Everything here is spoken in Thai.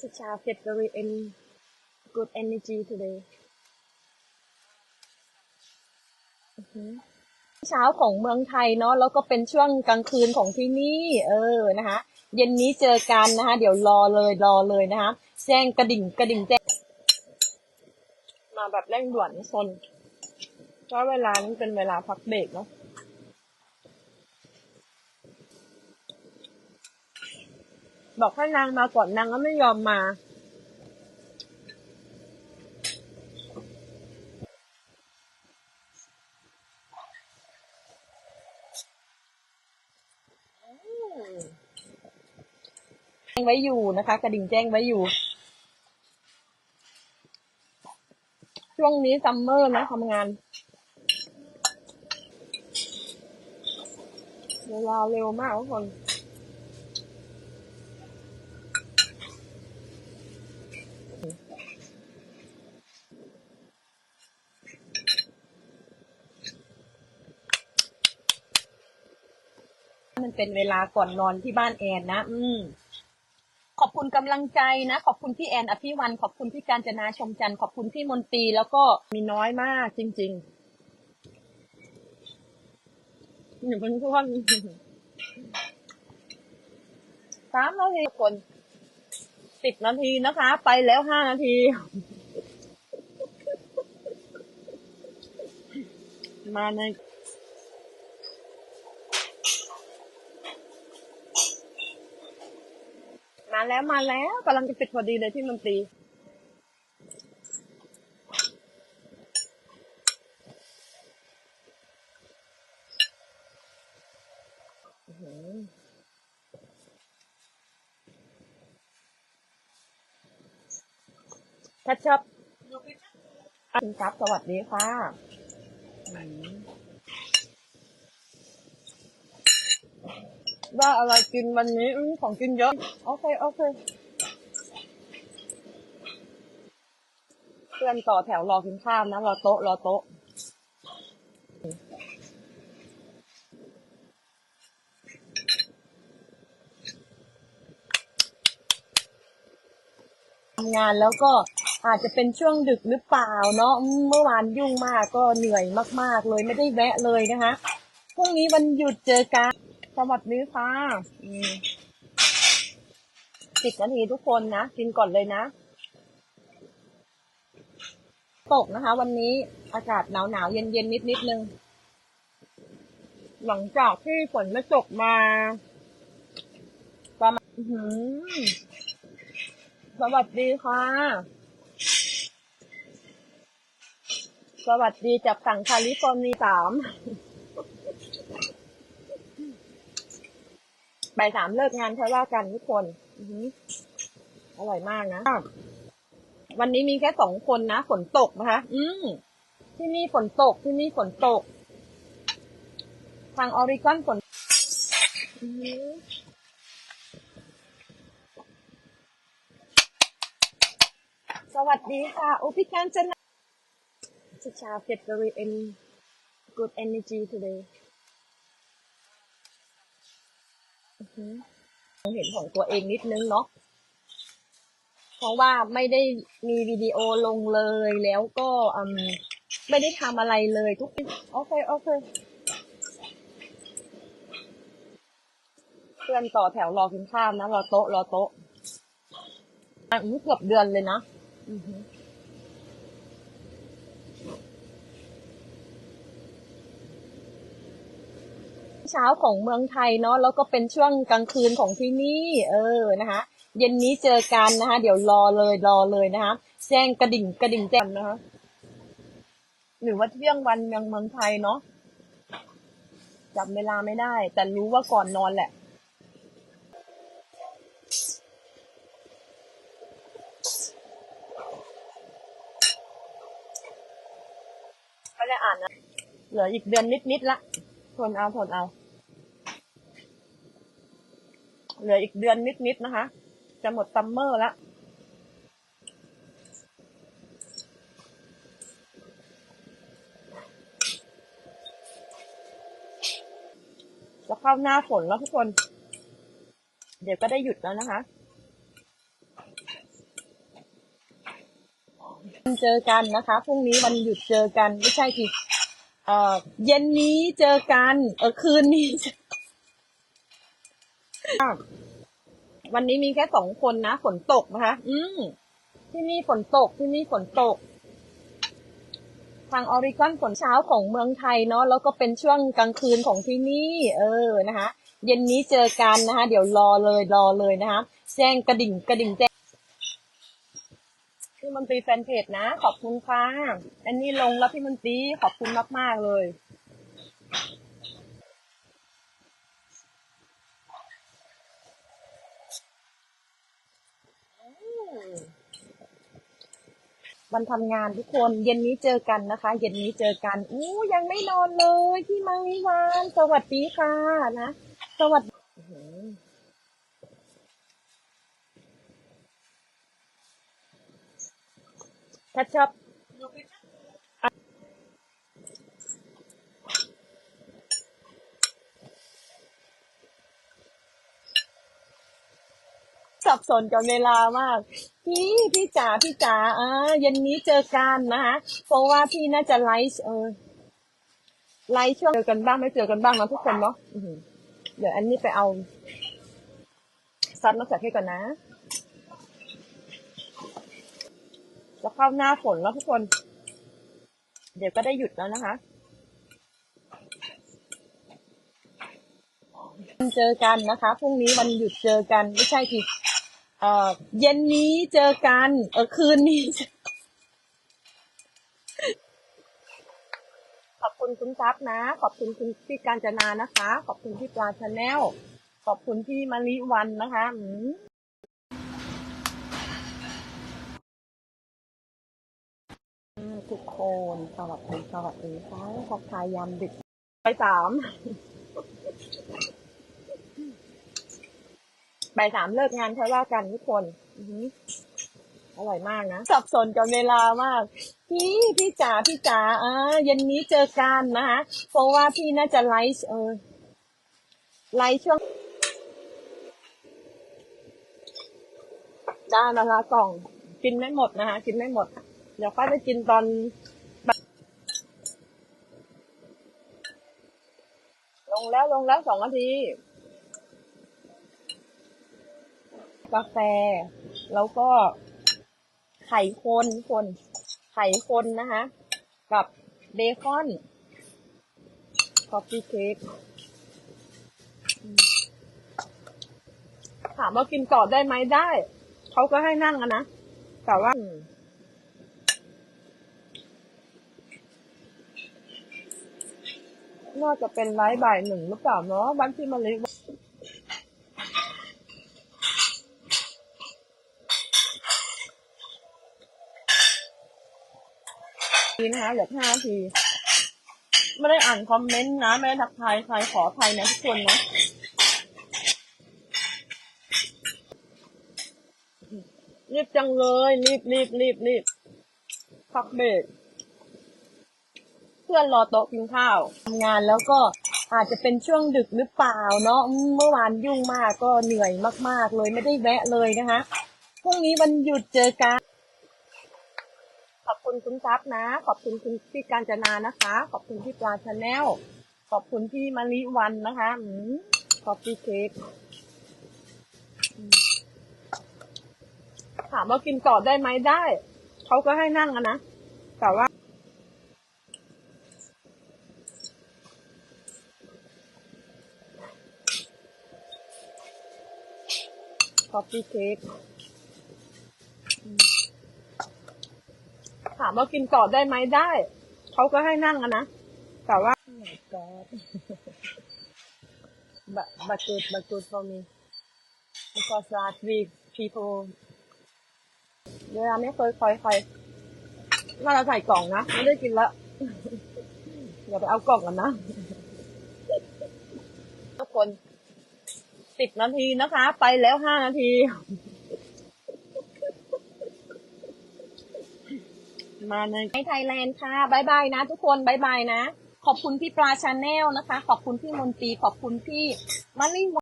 Chicha get very en- good energy today เช้าของเมืองไทยเนาะแล้วก็เป็นช่วงกลางคืนของที่นี่ เออนะคะเย็นนี้เจอกันนะคะ เดี๋ยวรอเลยรอเลยนะคะแจ้งกระดิ่งกระดิ่งแจ้ง มาแบบเร่งด่วนชนเพราะเวลานี้เป็นเวลาพักเบรกเนาะ บอกให้นางมาก่อนนางก็ไม่ยอมมา แจ้งไว้อยู่นะคะ กระดิ่งแจ้งไว้อยู่ ช่วงนี้ซัมเมอร์นะทำงาน เวลาเร็วมากทุกคน เป็นเวลาก่อนนอนที่บ้านแอนนะ อืมขอบคุณกำลังใจนะ ขอบคุณพี่แอนอภิวัน ขอบคุณพี่การจนาชมจันทร์ขอบคุณพี่มนตรีแล้วก็มีน้อยมากจริงๆหนึ่งเป็นคนสามนาทีคนสิบนาทีนะคะ ไปแล้วห้านาที มาใน มาแล้วมาแล้วกำลังจะปิดพอดีเลยพี่มนตรีอื้อหือคัดชับคุณครับสวัสดีค่ะอืม ได้อะไรกินวันนี้อของกินเยอะ โอเค โอเค เพื่อนต่อแถวรอกินข้าวนะ รอโต๊ะ รอโต๊ะ ทำงานแล้วก็อาจจะเป็นช่วงดึกหรือเปล่าเนาะอืมเมื่อวานยุ่งมากก็เหนื่อยมาก ๆ เลยไม่ได้แวะเลยนะคะ พรุ่งนี้วันหยุดเจอกัน สวัสดีค่ะสิบนาทีทุกคนนะ กินก่อนเลยนะ ตกนะคะ วันนี้อากาศหนาวหนาวเย็นเย็นนิดนิดนึง หลังจากที่ฝนม่ตกมาประมาณสวัสดีค่ะ สวัสดีจากฝั่งแคลิฟอร์เนียสาม บ่ายสามเลิกงานค่อยว่ากันทุกคน อือหืออร่อยมากนะ วันนี้มีแค่สองคนนะ ฝนตกนะคะ อืมที่นี่ฝนตก ที่นี่ฝนตก ทางออริกอนฝนสวัสดีค่ะ โอพิการจะนะชิชา get very en good energy today เห็นของตัวเองนิดนึงเนาะเพราะว่าไม่ได้มีวิดีโอลงเลยแล้วก็อืมไม่ได้ทำอะไรเลยทุกโอเคโอเคเพื่อนต่อแถวรอกินข้าวนะรอโต๊ะรอโต๊ะอะอื้อเกือบเดือนเลยนะ อือหือ เช้าของเมืองไทยเนาะแล้วก็เป็นช่วงกลางคืนของที่นี่ เออนะคะเย็นนี้เจอกันนะคะ เดี๋ยวรอเลยรอเลยนะคะแจ้งกระดิ่งกระดิ่งแจ้งนะคะหรือว่าเที่ยงวันเมืองเมืองไทยเนาะจำเวลาไม่ได้ แต่รู้ว่าก่อนนอนแหละก็จะอ่านนะเหลืออีกเดือนนิดๆละทนเอาทนเอา เหลืออีกเดือนนิดๆนะคะ จะหมดซัมเมอร์ละจะเข้าหน้าฝนแล้วทุกคน เดี๋ยวก็ได้หยุดแล้วนะคะ เจอกันนะคะ พรุ่งนี้วันหยุดเจอกัน ไม่ใช่ทีเอ่อ เย็นนี้เจอกัน เออคืนนี้ วันนี้มีแค่สองคนนะฝนตกนะคะ อืมที่นี่ฝนตกที่นี่ฝนตก ทางออริกอนฝนเช้าของเมืองไทยเนาะแล้วก็เป็นช่วงกลางคืนของที่นี่ เออนะคะ เย็นนี้เจอกันนะคะ เดี๋ยวรอเลยรอเลยนะคะแจ้งกระดิ่งกระดิ่งแจ้งพี่มนตรีแฟนเพจนะ ขอบคุณค่ะอันนี้ลงแล้วพี่มนตรีขอบคุณมาก ๆ เลย วันทำงานทุกคนเย็นนี้เจอกันนะคะ เย็นนี้เจอกันอู้ยังไม่นอนเลยพี่มังวิวานสวัสดีค่ะนะ สวัสดีถ้าชอบ สับสนกับเวลามาก พี่พี่จ๋าพี่จ๋าอ่าเย็นนี้เจอกันนะคะเพราะว่าพี่น่าจะไลฟ์เออไลฟ์ช่วงเจอกันบ้างไม่เจอกันบ้างนะทุกคนเนาะเดี๋ยวอันนี้ไปเอาซัดมะเขือเทศก่อนนะจะเข้าหน้าฝนแล้วทุกคน เดี๋ยวก็ได้หยุดแล้วนะคะเจอกันนะคะพรุ่งนี้วันหยุดเจอกันไม่ใช่ที เอ่อเย็นนี้เจอกัน เออคืนนี้ ขอบคุณคุณทัพนะ ขอบคุณคุณพี่การจนานะคะ ขอบคุณพี่ปลาชาแนล ขอบคุณพี่มะลิวันนะคะอืมอืมทุกคนสวัสดีสวัสดีค่ะทักทายยามดึกไปสาม บ่ายสามเลิกงานค่อยว่ากันทุกคนออร่อยมากนะสับสนกับเวลามาก พี่พี่จ๋าพี่จ๋าอ่าเย็นนี้เจอกันนะคะเพราะว่าพี่น่าจะไลฟ์เออไลฟ์ช่วงได้มาละกล่องกินไม่หมดนะคะกินไม่หมด เดี๋ยวค่อยไปกินตอนลงแล้วลงแล้วสองนาที กาแฟ แล้วก็ไข่คนคน ไข่คนนะคะ กับเบคอนคอฟฟี่เค้กถามว่ากินต่อได้ไหมได้ เขาก็ให้นั่งอะนะ แต่ว่าน่าจะเป็นไลฟ์บ่ายหนึ่งหรือเปล่าเนาะบ้านที่มาเล็ก ที นะเหลือห้าที ไม่ได้อ่านคอมเมนต์นะ ไม่ได้ทักทายใครขออภัยนะทุกคนนะรีบจังเลย รีบรีบรีบรีบพักเบรกเพื่อนรอโต๊ะกินข้าวทำงานแล้วก็อาจจะเป็นช่วงดึกหรือเปล่าเนาะเมื่อวานยุ่งมากก็เหนื่อยมาก ๆ เลยไม่ได้แวะเลยนะคะพรุ่งนี้วันหยุดเจอกัน คุณคุณทัพนะ ขอบคุณคุณพี่การจนานะคะ ขอบคุณพี่ปลาชาแนลขอบคุณพี่มะลิวันนะคะอืมขอบพี่เค้กถามว่ากินต่อได้ไหมได้ เขาก็ให้นั่งอะนะ แต่ว่าขอบพี่เค้กอืม ถามว่ากินต่อได้ไหมได้ เขาก็ให้นั่งนะ แต่ว่า oh my god but but good but good for me because last week people เวลาไม่เคยคอยใครน่าจะใส่กล่องนะไม่ได้กินละอย่าไปเอากล่องกันนะ ทุกคนสิบนาทีนะคะ ไปแล้วห้านาที มาในไทยแลนด์ค่ะบายบายนะทุกคนบายบายนะ ขอบคุณพี่ปลาชาแนลนะคะ ขอบคุณพี่มนตรีขอบคุณพี่มาริ